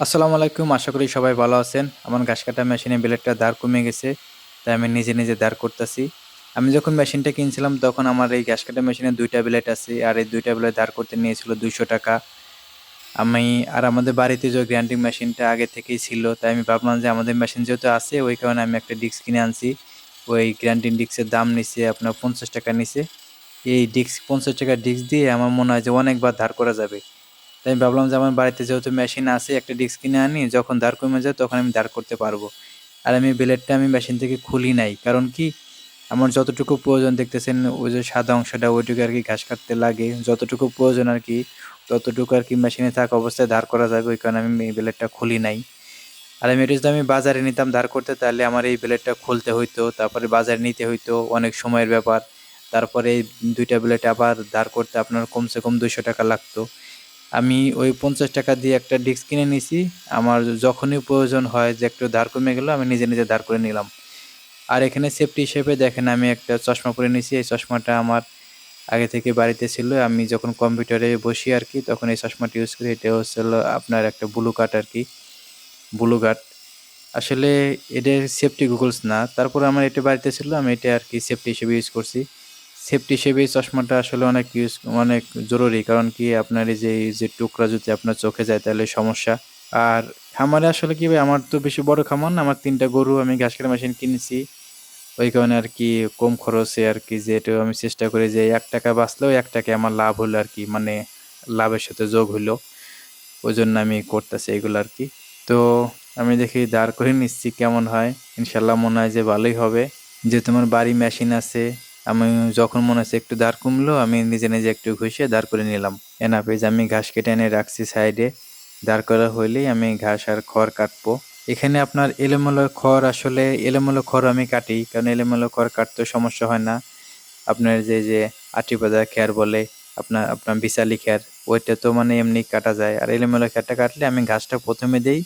আসসালামু আলাইকুম, আশা করি সবাই ভালো আছেন। আমার ঘাস কাটা মেশিনে ব্লেডটা দাঁড় কমে গেছে, তাই আমি নিজে নিজে দাঁড় করতেছি। আমি যখন মেশিনটা কিনছিলাম, তখন আমার এই ঘাস কাটা মেশিনে দুইটা ব্লেড আছে, আর এই দুইটা ব্লেড দাঁড় করতে নিয়েছিল দুইশো টাকা। আমি, আর আমাদের বাড়িতে যে গ্রাইন্ডিং মেশিনটা আগে থেকেই ছিল, তাই আমি ভাবলাম যে আমাদের মেশিন যেহেতু আছে, ওই কারণে আমি একটা ডিস্ক কিনে আনছি। ওই গ্রাইন্ডিং ডিস্কের দাম নিছে আপনার পঞ্চাশ টাকা নিছে। এই ডিস্ক, পঞ্চাশ টাকা ডিস্ক দিয়ে আমার মনে হয় যে অনেকবার ধার করা যাবে। আমি ভাবলাম যে আমার বাড়িতে যেহেতু মেশিন আছে, একটা ডিস্ক কিনে আনি, যখন দাঁড় কমে যায় তখন আমি দাঁড় করতে পারব। আর আমি ব্লেডটা আমি মেশিন থেকে খুলি নাই। কারণ কি? আমার যতটুকু প্রয়োজন দেখতেছেন, ওই যে সাদা অংশটা, ওইটুকু আর কি ঘাস কাটতে লাগে। যতটুকু প্রয়োজন আর কি, ততটুকু আর কি মেশিনে থাকা অবস্থায় ধার করা যাবে, ওই কারণে আমি এই ব্লেডটা খুলি নাই। আর আমি এটা যদি আমি বাজারে নিতাম দাঁড় করতে, তাহলে আমার এই ব্লেডটা খুলতে হইতো, তারপরে বাজারে নিতে হইতো, অনেক সময়ের ব্যাপার। তারপরে এই দুইটা ব্লেড আবার ধার করতে আপনার কমসে কম দুইশো টাকা লাগতো। আমি ওই পঞ্চাশ টাকা দিয়ে একটা ডিস্ক কিনে নিছি আমার যখনই প্রয়োজন হয় যে একটু ধার কমে গেলো, আমি নিজে নিজে দাঁড় করে নিলাম। আর এখানে সেফটি হিসেবে দেখেন, আমি একটা চশমা পরে নিছি এই চশমাটা আমার আগে থেকে বাড়িতে ছিল। আমি যখন কম্পিউটারে বসি আর কি, তখন এই চশমাটা ইউজ করি। এটা হচ্ছে আপনার একটা ব্লু কাট আর কি ব্লু কাট আসলে এটার সেফটি গুগলস না। তারপর আমার এটা বাড়িতে ছিল, আমি এটা আর কি সেফটি হিসেবে ইউজ করছি। সেফটি হিসেবে এই চশমাটা আসলে অনেক ইউজ অনেক জরুরি। কারণ কি আপনার এই যে এই যে টুকরা যদি আপনার চোখে যায় তাহলে সমস্যা। আর খামারে আসলে কি ভাই, আমার তো বেশি বড় খামার না, আমার তিনটা গরু আমি ঘাস কাটা মেশিন কিনেছি। ওই কারণে আর কি কম খরচে আর কি যে এটা আমি চেষ্টা করি যে এক টাকা বাঁচলেও এক টাকা আমার লাভ হলো আর কি মানে লাভের সাথে যোগ হলো। ওই জন্য আমি করতেছি এগুলো আর কি। তো আমি দেখি দাঁড় করে নিচ্ছি কেমন হয়। ইনশাল্লাহ মনে হয় যে ভালোই হবে। যে তোমার বাড়ি মেশিন আছে আমি যখন মনে হচ্ছে একটু দাঁড় কমলো, আমি নিজে নিজে একটু ঘষে দাঁড় করে নিলাম। এনা পেজ আমি ঘাস কেটে এনে রাখছি সাইডে। দাঁড় করা হইলেই আমি ঘাস আর খড় কাটবো। এখানে আপনার এলোমেলো খড়, আসলে এলোমেলো খড় আমি কাটি, কারণ এলোমেলো খড় কাটতে সমস্যা হয় না। আপনার যে যে আটি পাতা খ্যার বলে, আপনার আপনার বিশালি খ্যার ওইটা তো মানে এমনি কাটা যায়। আর এলোমেলো খ্যারটা কাটলে আমি ঘাসটা প্রথমে দেই,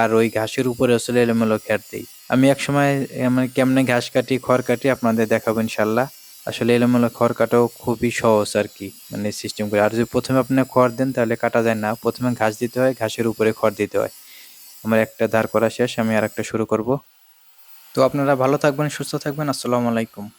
আর ওই ঘাসের উপরে আসলে এলোমেলো খ্যার দিই। আমি এক সময় মানে কেমনে ঘাস কাটি, খড় কাটি আপনাদের দেখাবো ইনশাল্লাহ আসলে এলোমেলো খড় কাটাও খুবই সহজ আর কি। মানে সিস্টেম করে। আর যদি প্রথমে আপনি খড় দেন, তাহলে কাটা যায় না। প্রথমে ঘাস দিতে হয়, ঘাসের উপরে খড় দিতে হয়। আমার একটা ধার করা শেষ, আমি আর একটা শুরু করব। তো আপনারা ভালো থাকবেন, সুস্থ থাকবেন। আসসালামু আলাইকুম।